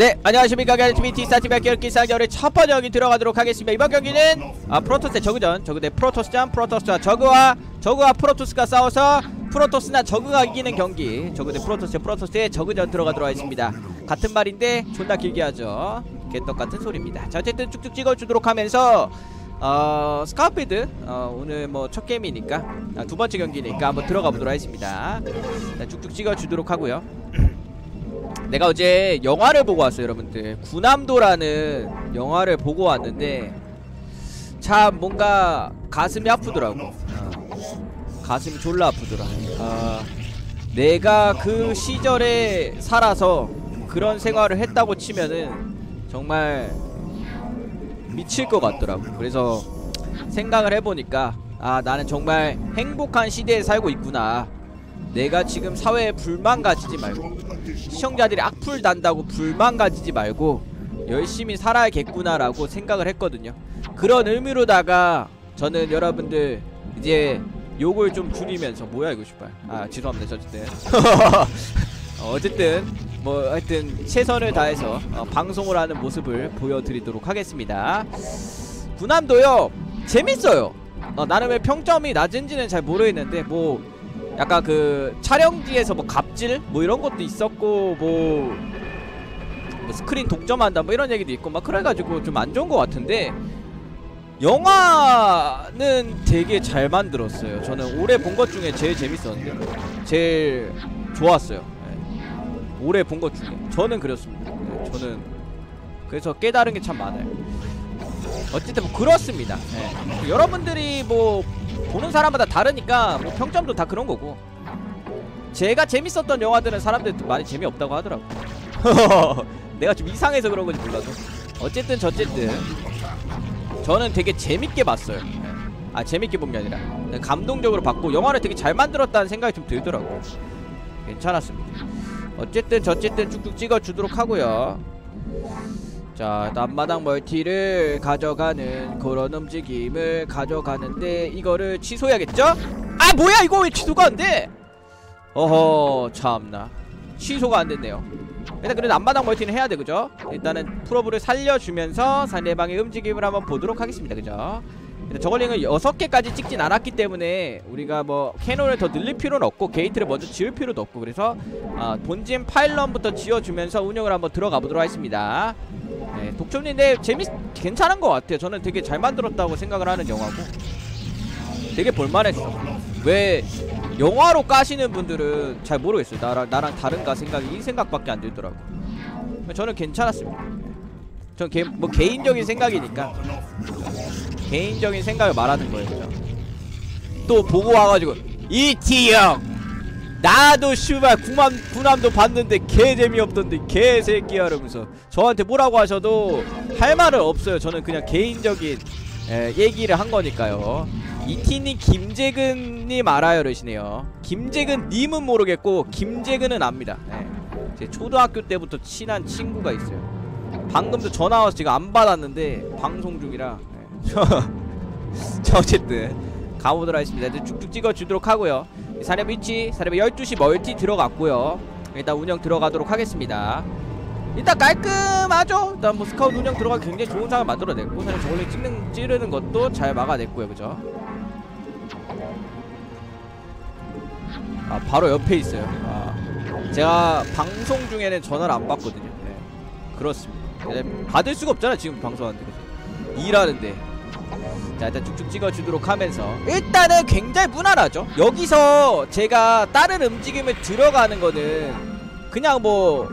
네 안녕하십니까. 갤트비 티스타티백 경기 상결의 첫 번째 경기 들어가도록 하겠습니다. 이번 경기는 아 프로토스의 저그전 저그 대 프로토스전 프로토스와 저그와 저그와 프로토스가 싸워서 프로토스나 저그가 이기는 경기 저그 대 프로토스 프로토스의 저그전 들어가도록 하겠습니다. 같은 말인데 존나 길게 하죠. 개떡 같은 소리입니다. 자 어쨌든 쭉쭉 찍어주도록 하면서 어 스카우피드 어, 오늘 뭐 첫 게임이니까 아, 두 번째 경기니까 한번 들어가 보도록 하겠습니다. 자, 쭉쭉 찍어주도록 하고요 내가 어제 영화를 보고 왔어요 여러분들. 구남도라는 영화를 보고 왔는데 참 뭔가 가슴이 아프더라고. 어, 가슴이 졸라 아프더라. 어, 내가 그 시절에 살아서 그런 생활을 했다고 치면은 정말 미칠 것 같더라고. 그래서 생각을 해보니까 아 나는 정말 행복한 시대에 살고 있구나 내가 지금 사회에 불만 가지지 말고 시청자들이 악플 단다고 불만 가지지 말고 열심히 살아야겠구나라고 생각을 했거든요. 그런 의미로다가 저는 여러분들 이제 욕을 좀 줄이면서 뭐야 이거 씨발. 아 죄송합니다. 어쨌든. 어, 어쨌든 뭐 하여튼 최선을 다해서 어, 방송을 하는 모습을 보여드리도록 하겠습니다. 군함도요 재밌어요. 어, 나름의 평점이 낮은지는 잘 모르겠는데 뭐 약간 그 촬영지에서 뭐 갑질? 뭐 이런 것도 있었고 뭐, 뭐 스크린 독점한다 뭐 이런 얘기도 있고 막 그래가지고 좀 안 좋은 것 같은데 영화는 되게 잘 만들었어요. 저는 올해 본 것 중에 제일 재밌었는데 제일 좋았어요. 네. 올해 본 것 중에. 저는 그랬습니다. 네, 저는 그래서 깨달은 게 참 많아요. 어쨌든 뭐 그렇습니다. 네. 여러분들이 뭐 보는 사람마다 다르니까 뭐 평점도 다 그런 거고. 제가 재밌었던 영화들은 사람들 많이 재미없다고 하더라고. 내가 좀 이상해서 그런 건지 몰라도. 어쨌든 저쨌든 저는 되게 재밌게 봤어요. 아 재밌게 본 게 아니라. 감동적으로 봤고 영화를 되게 잘 만들었다는 생각이 좀 들더라고. 괜찮았습니다. 어쨌든 저쨌든 쭉쭉 찍어주도록 하고요 자 남마당 멀티를 가져가는 그런 움직임을 가져가는데 이거를 취소해야겠죠? 아 뭐야 이거 왜 취소가 안돼? 어허 참나 취소가 안됐네요 일단 그래도 앞마당 멀티는 해야돼 그죠? 일단은 프로브를 살려주면서 상대방의 움직임을 한번 보도록 하겠습니다 그죠? 저걸링을 6개까지 찍진 않았기 때문에 우리가 뭐 캐논을 더 늘릴 필요는 없고 게이트를 먼저 지을 필요도 없고 그래서 아, 본진 파일런부터 지어주면서 운영을 한번 들어가 보도록 하겠습니다 네, 독점인데 재밌 괜찮은 것 같아요. 저는 되게 잘 만들었다고 생각을 하는 영화고. 되게 볼만했어. 왜 영화로 까시는 분들은 잘 모르겠어요. 나랑, 나랑 다른가 생각이 이 생각밖에 안 들더라고. 저는 괜찮았습니다. 전 개, 뭐 개인적인 생각이니까. 개인적인 생각을 말하는 거예요 그죠? 또 보고 와가지고 이티형 나도 슈발 구남, 구남도 봤는데 개 재미없던데 개새끼야 이러면서 저한테 뭐라고 하셔도 할 말은 없어요. 저는 그냥 개인적인 에, 얘기를 한 거니까요. 이티님 김재근님 알아요 그러시네요. 김재근님은 모르겠고 김재근은 압니다. 네. 제 초등학교 때부터 친한 친구가 있어요. 방금도 전화 와서 지금 안 받았는데 방송 중이라 네. 자 어쨌든 가보도록 하겠습니다. 쭉쭉 찍어주도록 하고요 사렙 위치 사렙 12시 멀티 들어갔고요. 일단 운영 들어가도록 하겠습니다. 일단 깔끔하죠? 일단 뭐 스카웃 운영 들어가기 굉장히 좋은 상황을 만들어냈고 사실 저걸로 찍는 찌르는 것도 잘 막아냈고요. 그죠? 아 바로 옆에 있어요. 아 제가 방송 중에는 전화를 안 받거든요. 네. 그렇습니다. 네, 받을 수가 없잖아 지금 방송하는데. 그죠? 일하는데 자 일단 쭉쭉 찍어주도록 하면서. 일단은 굉장히 무난하죠. 여기서 제가 다른 움직임을 들어가는 거는 그냥 뭐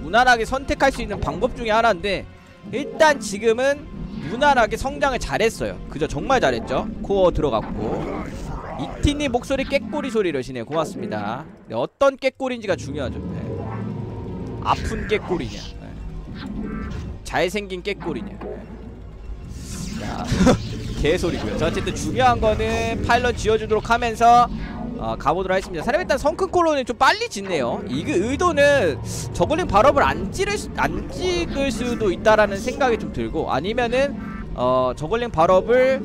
무난하게 선택할 수 있는 방법 중에 하나인데 일단 지금은 무난하게 성장을 잘했어요. 그죠 정말 잘했죠. 코어 들어갔고. 이티님 목소리 깨꼬리 소리를 시네요. 고맙습니다. 네, 어떤 깨꼬리인지가 중요하죠. 네. 아픈 깨꼬리냐. 네. 잘생긴 깨꼬리냐 자, 개소리고요. 자, 어쨌든 중요한 거는 파일럿 지어주도록 하면서 어, 가보도록 하겠습니다. 사람 일단 성큰 콜론이 좀 빨리 짓네요. 이게 의도는 저글링 발업을 안 찌를 수, 안 찍을 수도 있다라는 생각이 좀 들고 아니면은 어 저글링 발업을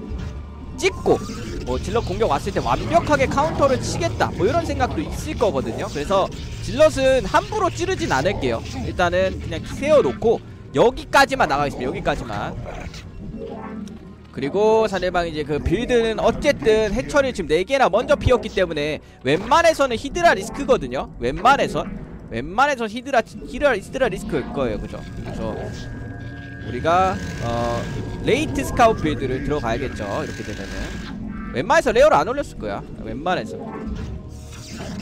찍고 뭐 질럿 공격 왔을 때 완벽하게 카운터를 치겠다 뭐 이런 생각도 있을 거거든요 그래서 질럿은 함부로 찌르진 않을게요 일단은 그냥 세워놓고 여기까지만 나가겠습니다 여기까지만 그리고 상대방 이제 그 빌드는 어쨌든 해처리 지금 4개나 먼저 피었기 때문에 웬만해서는 히드라 리스크거든요. 웬만해선. 웬만해선 히드라 히드라, 히드라 리스크일 거예요. 그죠? 그래서 우리가 어 레이트 스카우트 빌드를 들어가야겠죠. 이렇게 되면은. 웬만해서 레어를 안 올렸을 거야. 웬만해서.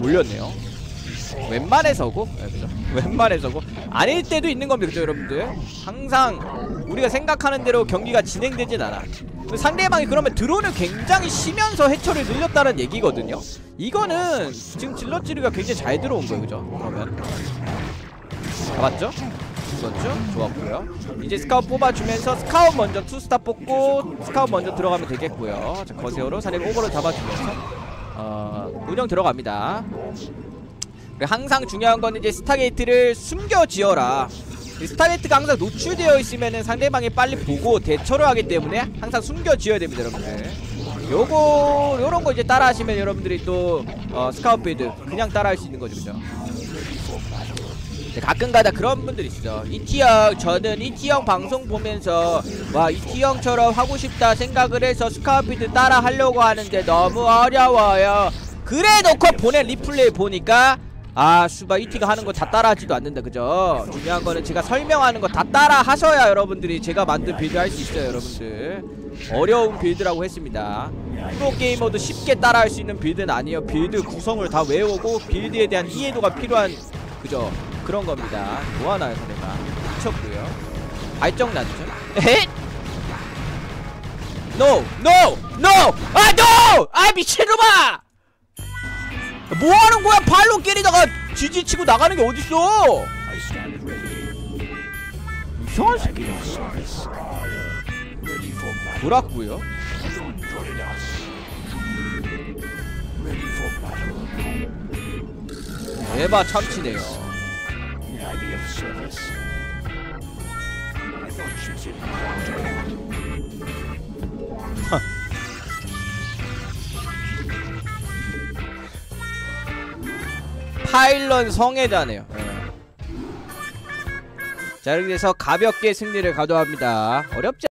올렸네요. 웬만해서고. 네, 그죠? 웬만해서고. 아닐 때도 있는 겁니다 그죠 여러분들? 항상 우리가 생각하는 대로 경기가 진행되진 않아. 그 상대방이 그러면 드론을 굉장히 쉬면서 해처를 늘렸다는 얘기거든요. 이거는 지금 질럿지르가 굉장히 잘 들어온 거예요 그죠? 그러면. 잡았죠? 죽었죠? 좋았고요. 이제 스카웃 뽑아주면서 스카웃 먼저 투스타 뽑고 스카웃 먼저 들어가면 되겠고요. 자 거세어로 사례 오버를 잡아주면서. 어 운영 들어갑니다. 항상 중요한 건 이제 스타게이트를 숨겨 지어라. 이 스타게이트가 항상 노출되어 있으면은 상대방이 빨리 보고 대처를 하기 때문에 항상 숨겨 지어야 됩니다 여러분들. 요거 요런 거 이제 따라 하시면 여러분들이 또 어, 스카웃 빌드 그냥 따라 할 수 있는 거죠 그죠? 네, 가끔가다 그런 분들 있어 이티형 저는 이티형 방송 보면서 와 이티형처럼 하고 싶다 생각을 해서 스카우피드 따라 하려고 하는데 너무 어려워요. 그래 놓고 보낸 리플레이 보니까 아 수바 이티가 하는 거 다 따라하지도 않는다 그죠? 중요한 거는 제가 설명하는 거 다 따라 하셔야 여러분들이 제가 만든 빌드 할 수 있어요 여러분들. 어려운 빌드라고 했습니다. 프로게이머도 쉽게 따라 할 수 있는 빌드는 아니에요. 빌드 구성을 다 외우고 빌드에 대한 이해도가 필요한 그죠? 그런 겁니다. 뭐하나요 상대가? 미쳤고요. 발정났죠? 에헤 NO NO NO! 아 NO! 아 미친놈아 뭐하는 거야? 발로 깨리다가 지지치고 나가는 게 어딨어? 이상한 새끼야 돌았고요. 에바 참치네요 파일런 성애자네요 예. 자 이렇게 해서 가볍게 승리를 가져갑니다 어렵지